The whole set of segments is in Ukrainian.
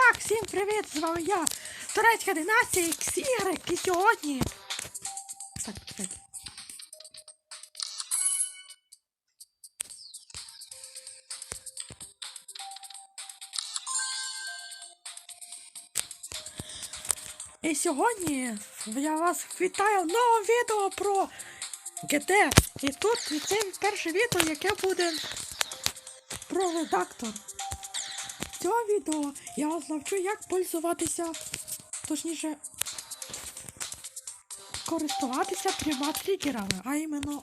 так, всім привіт! З вами я, турецька династія XY, і сьогодні. Так, чекай. І сьогодні я вас вітаю в новому відео про ГТ. І тут це перше відео, яке буде про редактор. В цьому відео я вас навчу, як пользуватися, точніше, користуватися трьома тригерами, а іменно.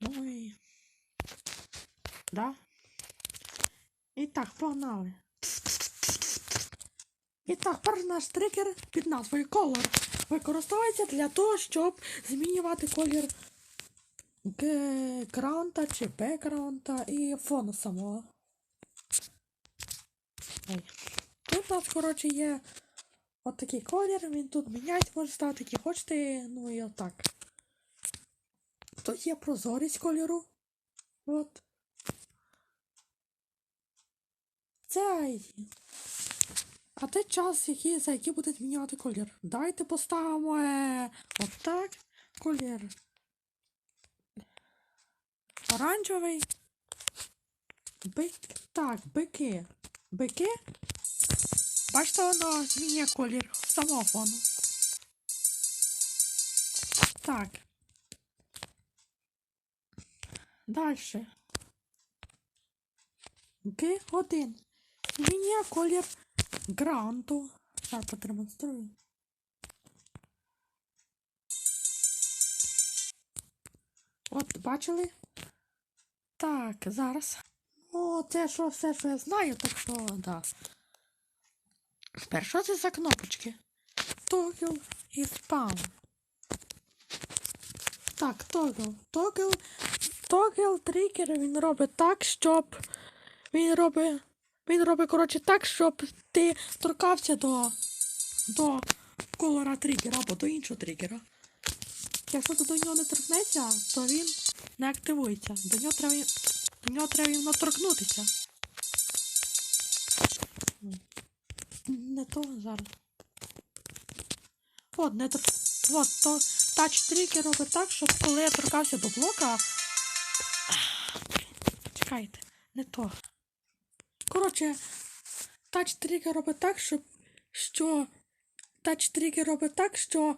І... Да? І так, погнали. І так, перший наш тригер під назвою Color використовується для того, щоб змінювати колір граунта чи бекграунта і фону самого. Ой. Тут у нас, коротше, є от такий колір, він тут міняється, може ставити який хочете, ну і отак. Тут є прозорість кольору. От. Це ID. А те час, який, за який буде змінювати колір. Давайте поставимо е, отак. Колір. Оранжевий. Бик. Так, бики. Бики. Бачите, воно змінює колір самого фону. Так. Дальше. Г1. Змінює колір гранту. Зараз продемонструю. От, бачили? Так, зараз. О, це що все, що я знаю, так що, да. Що це за кнопочки? Toggle і спам. Так, Toggle. Toggle. Toggle тригер він робить так, щоб. Він робить. Він робить, коротше, так, щоб ти торкався до. до колора тригера або до іншого тригера. Якщо ти до нього не торкнешся, то він не активується. До нього треба, до нього треба іменно торкнутися. Не то зараз. От, не тор... От, то тач тригер робить так, щоб коли я торкався до блока. Чекайте, не то. Коротше, тач тригер робить так, щоб що тач тригер робить так, що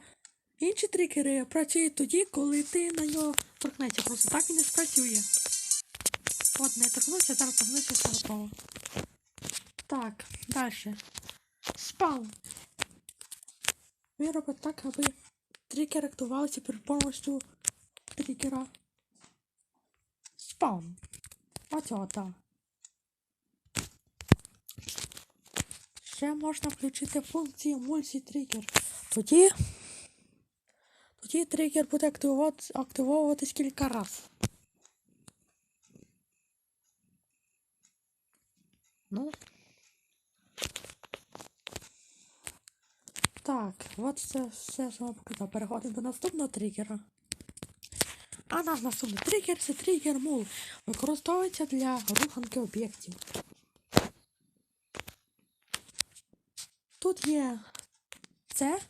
інші тригери працюють тоді, коли ти на нього торкнешся. Просто так він не спрацює. От, не торкнувся, зараз торкнувся, все готово. Так, далі. Спал. Він робить так, аби тригер активувався при допомогою тригера. Спаун. Оцього, так. Ще можна включити функцію мультитригер. Тоді. Тоді тригер буде активовуватись кілька разів. Ну. Так, от це все, що вам показав. Переходимо до наступного тригера. А наш наступний тригер це тригер мул. Використовується для руханки об'єктів. Тут є це.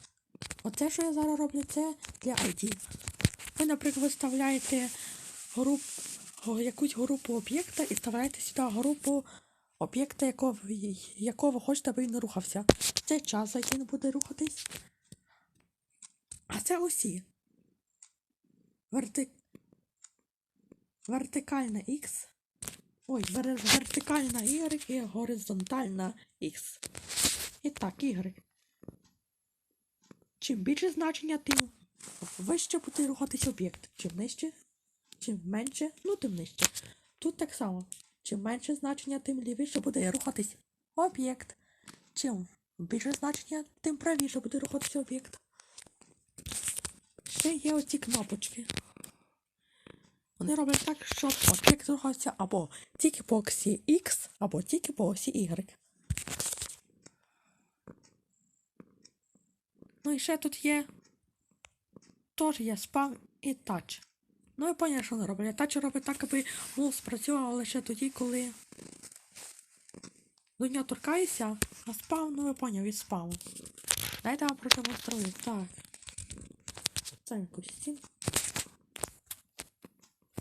Оце, що я зараз роблю, це для ID. Ви, наприклад, виставляєте груп, якусь групу об'єкта і вставляєте сюди групу об'єкта, якого, якого ви хочете, аби він рухався. Це час, за який він буде рухатись. А це усі. Верти... Вертикальна X. Ой, вер... вертикальна Y і горизонтальна X. І так, Y. Чим більше значення, тим вище буде рухатись об'єкт. Чим нижче, чим менше, ну тим нижче. Тут так само. Чим менше значення, тим лівіше буде рухатись об'єкт. Чим більше значення, тим правіше буде рухатися об'єкт. Ще є оці кнопочки. Вони роблять так, щоб об'єкт рухався або тільки по осі X, або тільки по осі Y. Ну і ще тут є. Теж є спам і тач. Ну, я поняв, що не роблять. Тач робить так, аби мул спрацював лише тоді, коли до нього торкаєшся, а спам, ну ви поняв, від спаму. Дайте я вам продемонструю. Так. Ставимо якусь стінку.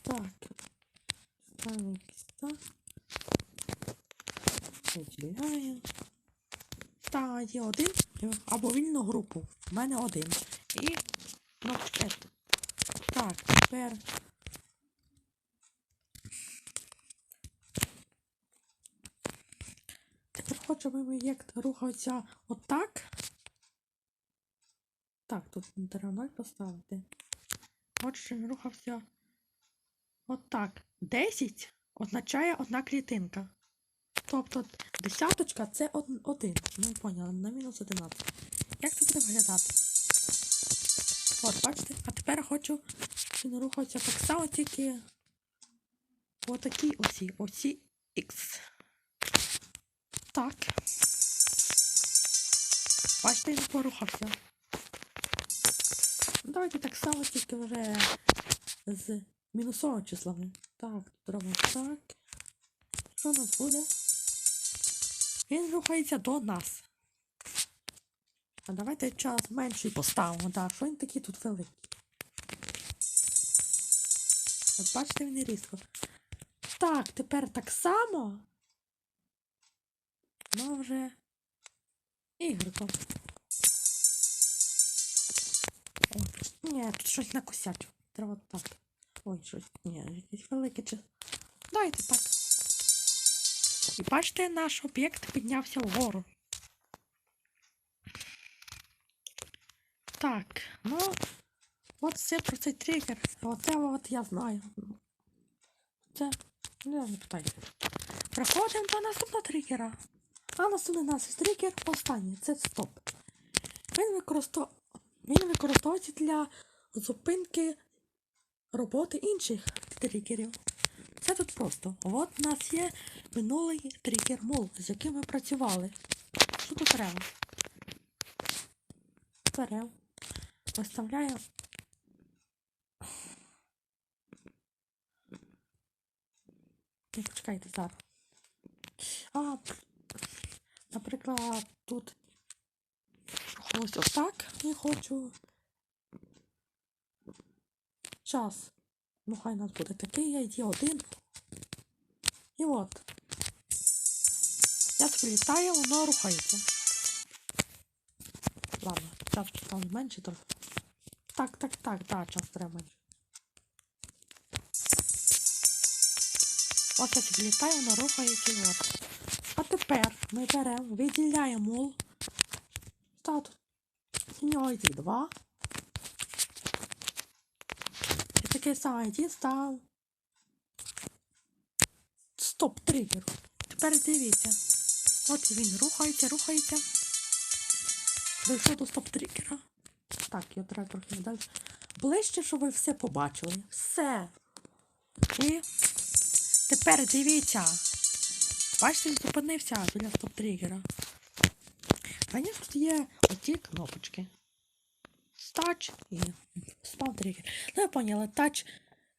Так. Ставимо якийсь так. Та є один. Або вільну групу. У мене один. І кнопочка. Так, тепер. Тепер аби мій як рухався отак. Так, тут треба ноль поставити. Хочу, він рухався отак. 10 означає одна клітинка. Тобто десяточка це один. Ну, ви поняли, на мінус 11. Як це буде виглядати? От, бачите? А тепер я хочу, він рухався так само, тільки по осі. Осі X. Так. Бачите, він порухався. Ну, Давайте так само, тільки вже з мінусовими числами. Так, тут робимо так. Що у нас буде? Він рухається до нас. А давайте час менший поставимо. Да, що він такий тут великий? От бачите, він різко. Так, тепер так само. Ну вже ігриком. О, ні, тут щось накосячу. Треба так. Ой, щось. Ні, якесь велике чи. Дайте так. І бачите, наш об'єкт піднявся вгору. Так, ну, от все про цей тригер. Оце от я знаю. Це, ну, не питайте. Переходимо до наступного тригера. А наступний наш тригер останній. Це стоп. Він, використов... Він використовується для зупинки роботи інших тригерів. Це тут просто. От у нас є минулий тригер мул, з яким ми працювали. Що тут треба? Беремо. Виставляємо. Ні, почекайте зараз. А, наприклад, тут ось отак я хочу. Час. Ну, хай у нас буде такий, я йди один. І от. Я собі літаю, воно рухається. Ладно, час поставлю менше трохи. Так, так, так, так, час треба менше. Ось я собі літаю, воно рухається от. А тепер ми беремо, виділяємо мул. Статус. У нього йде два. І такий самий ID став. Стоп тригер. Тепер дивіться. От він рухається, рухається. Дійшов до стоп тригера. Так, його треба трохи далі. Ближче, щоб ви все побачили. Все. І тепер дивіться. Бачите, він зупинився біля стоп тригера. Звісно, тут є оті кнопочки. Тач і спам тригер. Ну, ви поняли, тач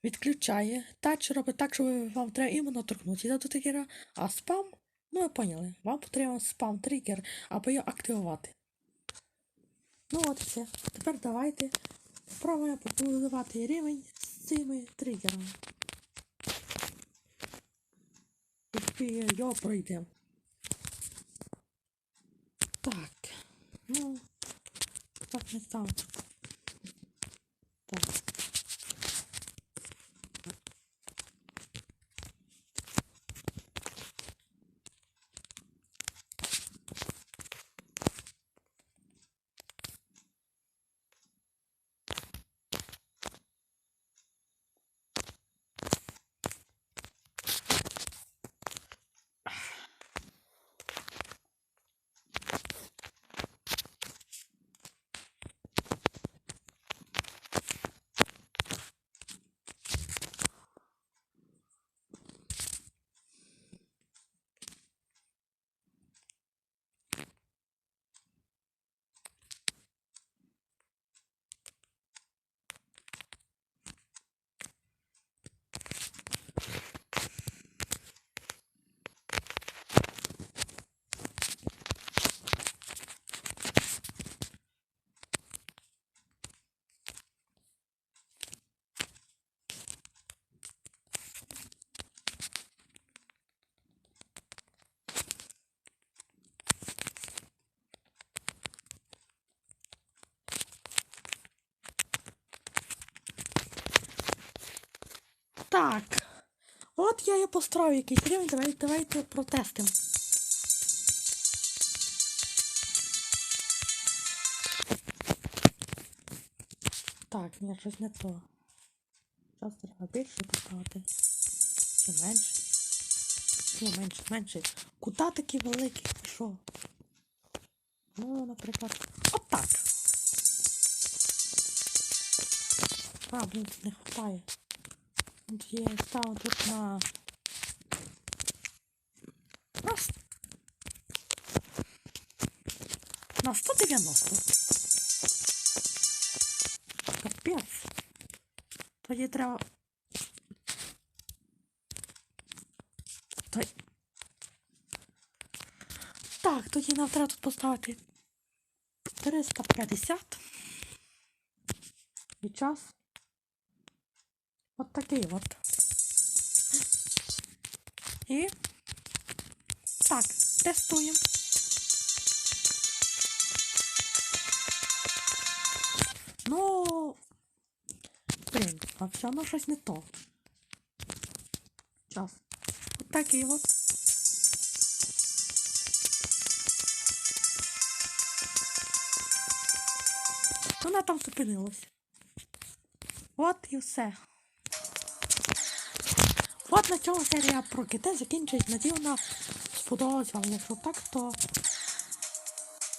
відключає. Тач робить так, що вам треба іменно торкнутися до тригера, а спам, ну ви поняли, вам потрібен спам тригер, аби його активувати. Ну от все. Тепер давайте спробуємо побудувати рівень з цими тригерами. І його пройдемо. Так. Ну, так не став. Так. От я і построїв якийсь рівень, давай, давайте протестимо. Так, ні, щось не то. Зараз треба більше поставити. Чи менше? Ні, менше, менше. Кута такий великий пішов? Ну, наприклад, отак. А, блін, не хватає. Тут є став тут на. На, на 190. Капець. Тоді треба. Той. Так, тоді нам треба тут поставити 350. І час. От такий от. І. Так, тестуємо. Ну. Блін, а все одно щось не то. Час. От такий от. Вона там зупинилась. От і все. От на цьому серія про ките закінчується. Надіюсь, сподобалось вам. Якщо так, то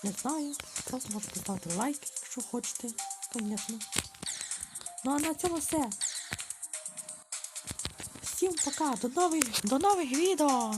не знаю. Просто можете поставити лайк, якщо хочете, звісно. Ну а на цьому все. Всім пока, до нових, до нових відео!